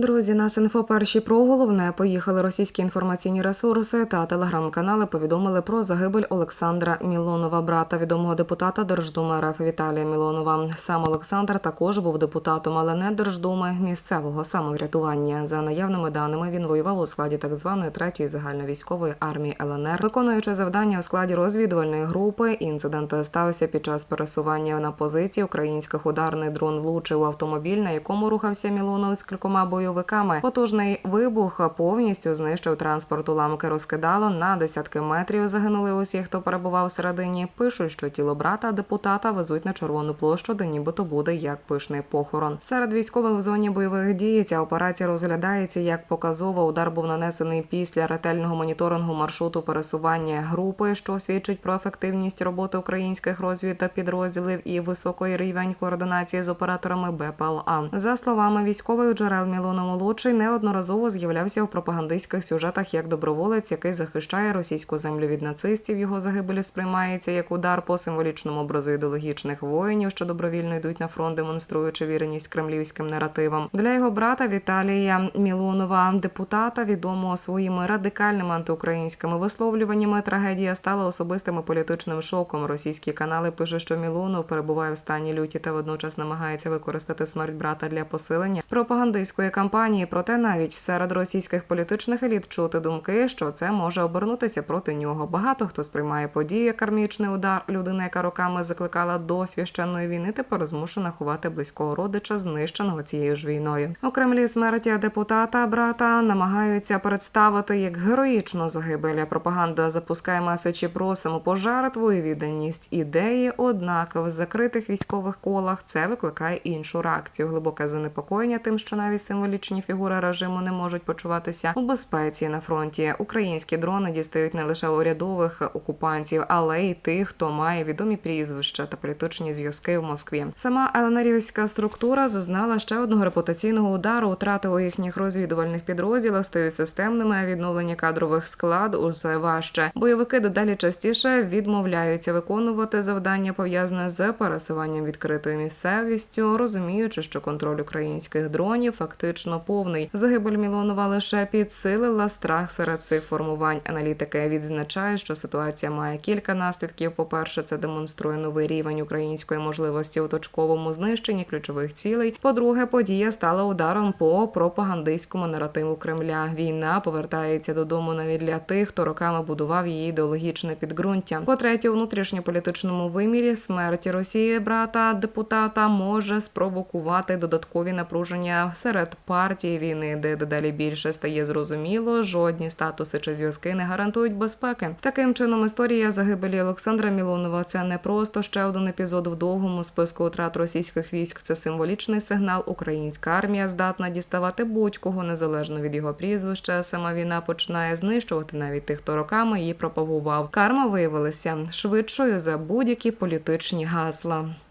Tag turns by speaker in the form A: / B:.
A: Друзі, нас інфо перші про головне поїхали російські інформаційні ресурси та телеграм-канали. Повідомили про загибель Олександра Мілонова, брата відомого депутата Держдуми РФ Віталія Мілонова. Сам Олександр також був депутатом, але не Держдуми місцевого самоврядування. За наявними даними він воював у складі так званої третьої загальновійськової армії ЛНР, виконуючи завдання у складі розвідувальної групи. Інцидент стався під час пересування на позиції. Українських ударний дрон влучив автомобіль, на якому рухався Мілонов з кількома бойовиками. Потужний вибух повністю знищив транспорт. Уламки розкидало на десятки метрів. Загинули усі, хто перебував всередині. Пишуть, що тіло брата депутата везуть на червону площу, де нібито буде як пишний похорон. Серед військових в зоні бойових дій ця операція розглядається як показово. Удар був нанесений після ретельного моніторингу маршруту пересування групи, що свідчить про ефективність роботи українських розвід та підрозділів і високий рівень координації з операторами БПЛА. За словами військових джерел Молодший неодноразово з'являвся у пропагандистських сюжетах як доброволець, який захищає російську землю від нацистів. Його загибелі сприймається як удар по символічному образу ідеологічних воїнів, що добровільно йдуть на фронт, демонструючи віреність кремлівським наративам. Для його брата Віталія Мілонова, депутата, відомого своїми радикальними антиукраїнськими висловлюваннями. Трагедія стала особистим і політичним шоком. Російські канали пишуть, що Мілонов перебуває в стані люті та водночас намагається використати смерть брата для посилення пропагандистської кампанії. Проте навіть серед російських політичних еліт чути думки, що це може обернутися проти нього. Багато хто сприймає подію як кармічний удар. Людина, яка роками закликала до священної війни, тепер змушена ховати близького родича, знищеного цією ж війною. У Кремлі смерті депутата брата намагаються представити як героїчну загибель. Пропаганда запускає меседжі про самопожертву і відданість ідеї. Однак в закритих військових колах це викликає іншу реакцію. Глибоке занепокоєння тим, що навіть символічні фігури режиму не можуть почуватися у безпеці на фронті. Українські дрони дістають не лише урядових окупантів, але й тих, хто має відомі прізвища та політичні зв'язки в Москві. Сама ЛНРівська структура зазнала ще одного репутаційного удару. Втрати у їхніх розвідувальних підрозділах стають системними. а Відновлення кадрових склад усе важче. Бойовики дедалі частіше відмовляються виконувати завдання пов'язане з пересуванням відкритою місцевістю, розуміючи, що контроль українських дронів фактично повний. Загибель Мілонова лише підсилила страх серед цих формувань. Аналітики відзначають, що ситуація має кілька наслідків. По перше, це демонструє новий рівень української можливості у точковому знищенні ключових цілей. По-друге, подія стала ударом по пропагандистському наративу Кремля. Війна повертається додому навіть для тих, хто роками будував її ідеологічне підґрунтя. По-третє, у внутрішньополітичному вимірі смерть Росії брата депутата може спровокувати додаткові напруження серед партій війни, де дедалі більше стає зрозуміло, жодні статуси чи зв'язки не гарантують безпеки. Таким чином, історія загибелі Олександра Мілонова це не просто ще один епізод в довгому списку втрат російських військ. Це символічний сигнал. Українська армія здатна діставати будь-кого незалежно від його прізвища. Сама війна починає знищувати навіть тих, хто роками її пропагував. Карма виявилася швидшою за будь-які політичні гасла.